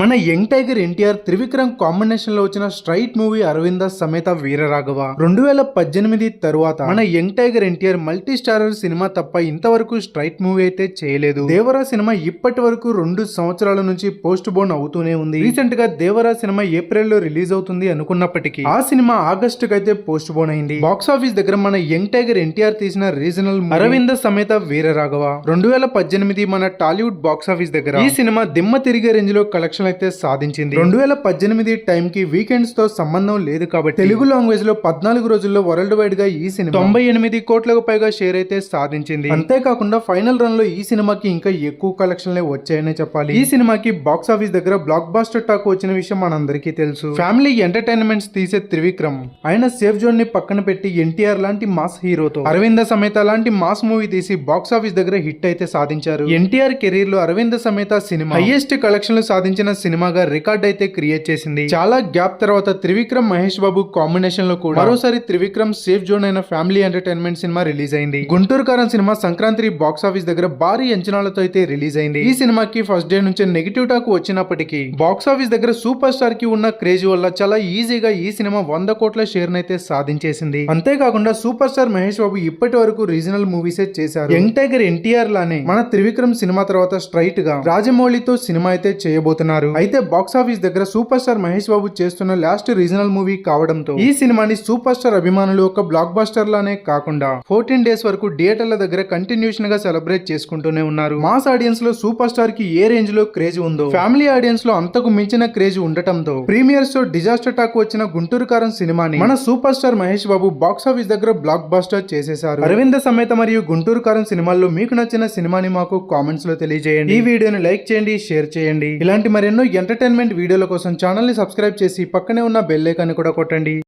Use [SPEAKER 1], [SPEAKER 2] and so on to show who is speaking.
[SPEAKER 1] మన young tiger NTR Trivikram కాంబినేషన్లో వచ్చిన స్ట్రైట్ మూవీ అరవింద సమేత వీరరాఘవ. రెండు వేల పద్దెనిమిది తరువాత మన young tiger NTR multi starrer cinema తప్ప ఇంతవరకు స్ట్రైట్ మూవీ అయితే చేయలేదు. దేవరా సినిమా ఇప్పటి వరకు రెండు సంవత్సరాల నుంచి పోస్ట్ బోన్ అవుతూనే ఉంది. రీసెంట్గా దేవరా సినిమా ఏప్రిల్లో రిలీజ్ అవుతుంది అనుకున్నప్పటికీ ఆ సినిమా ఆగస్ట్ అయితే పోస్ట్ పోన్ అయింది. బాక్స్ ఆఫీస్ దగ్గర మన యంగ్ టైగర్ ఎన్టీఆర్ తీసిన రీజనల్ అరవింద సమేత వీరరాఘవ. రెండు వేల పద్దెనిమిది మన టాలీవుడ్ బాక్స్ ఆఫీస్ దగ్గర ఈ సినిమా దిమ్మ తిరిగే రేంజ్లో కలెక్షన్ అయితే సాధించింది. రెండు వేల పద్దెనిమిది టైం కి వీకెండ్స్తో సంబంధం లేదు కాబట్టి తెలుగు లాంగ్వేజ్లో పద్నాలుగు రోజుల్లో వరల్డ్ వైడ్గా ఈ సినిమా తొంభై ఎనిమిది కోట్లకు పైగా షేర్ అయితే సాధించింది. అంతేకాకుండా ఫైనల్ రన్లో ఈ సినిమాకి ఇంకా ఎక్కువ కలెక్షన్లే వచ్చాయనే చెప్పాలి. ఈ సినిమాకి బాక్స్ ఆఫీస్ దగ్గర బ్లాక్ బాస్టర్ టాక్ వచ్చిన విషయం మనందరికీ తెలుసు. ఫ్యామిలీ ఎంటర్టైన్మెంట్స్ తీసే త్రివిక్రమ్. ఆయన సేఫ్ జోన్ని పక్కన పెట్టి ఎన్టీఆర్ లాంటి మాస్ హీరోతో అరవింద సమేత లాంటి మాస్ మూవీ తీసి బాక్స్ ఆఫీస్ దగ్గర హిట్ అయితే సాధించారు. ఎన్టీఆర్ కెరీర్లో అరవింద సమేత సినిమా హైయెస్ట్ కలెక్షన్లు సాధించిన సినిమాగా రికార్డ్ అయితే క్రియేట్ చేసింది. చాలా గ్యాప్ తర్వాత త్రివిక్రమ్ మహేష్ బాబు కాంబినేషన్లో కూడా మరోసారి త్రివిక్రమ్ సేఫ్ జోన్ అయిన ఫ్యామిలీ ఎంటర్టైన్మెంట్ సినిమా రిలీజ్ అయింది. గుంటూరు కారం సినిమా సంక్రాంతి బాక్స్ ఆఫీస్ దగ్గర భారీ అంచనాలతో అయితే రిలీజ్ అయింది. ఈ సినిమాకి ఫస్ట్ డే నుంచి నెగిటివ్ టాక్ వచ్చినప్పటికీ బాక్స్ ఆఫీస్ దగ్గర సూపర్ స్టార్కి ఉన్న క్రేజ్ వల్ల చాలా ఈజీగా ఈ సినిమా వంద కోట్ల షేర్ అయితే సాధించేసింది. అంతేకాకుండా సూపర్ స్టార్ మహేష్ బాబు ఇప్పటి వరకు రీజనల్ మూవీస్ చేశారు. యంగ్ టైగర్ ఎన్టీఆర్ లానే మన త్రివిక్రమ్ సినిమా తర్వాత స్ట్రైట్గా రాజమౌళితో సినిమా అయితే చేయబోతున్నారు. అయితే బాక్స్ ఆఫీస్ దగ్గర సూపర్ స్టార్ మహేష్ బాబు చేస్తున్న లాస్ట్ రీజనల్ మూవీ కావడంతో ఈ సినిమాని సూపర్ స్టార్ అభిమానులు ఒక బ్లాక్ బస్టర్ లానే కాకుండా ఫోర్టీన్ డేస్ వరకు థియేటర్ల దగ్గర కంటిన్యూషన్గా సెలబ్రేట్ చేసుకుంటూనే ఉన్నారు. మాస్ ఆడియన్స్లో సూపర్ స్టార్కి ఏ రేంజ్లో క్రేజ్ ఉందో ఫ్యామిలీ ఆడియన్స్లో అంతకు మించిన క్రేజ్ ఉండటంతో ప్రీమియర్స్తో డిజాస్టర్ టాక్ వచ్చిన గుంటూరు కారం సినిమాని మన super star Mahesh Babu box office దగ్గర బ్లాక్ బస్టర్ చేసేశారు. అరవింద సమేత మరియు గుంటూరు కారం సినిమాల్లో మీకు నచ్చిన సినిమాని మాకు కామెంట్స్లో తెలియజేయండి. ఈ వీడియోని లైక్ చేయండి షేర్ చేయండి. ఇలాంటి మరెన్నో ఎంటర్టైన్మెంట్ వీడియోల కోసం ఛానల్ని సబ్స్క్రైబ్ చేసి పక్కనే ఉన్న బెల్ ఐకాన్ కూడా కొట్టండి.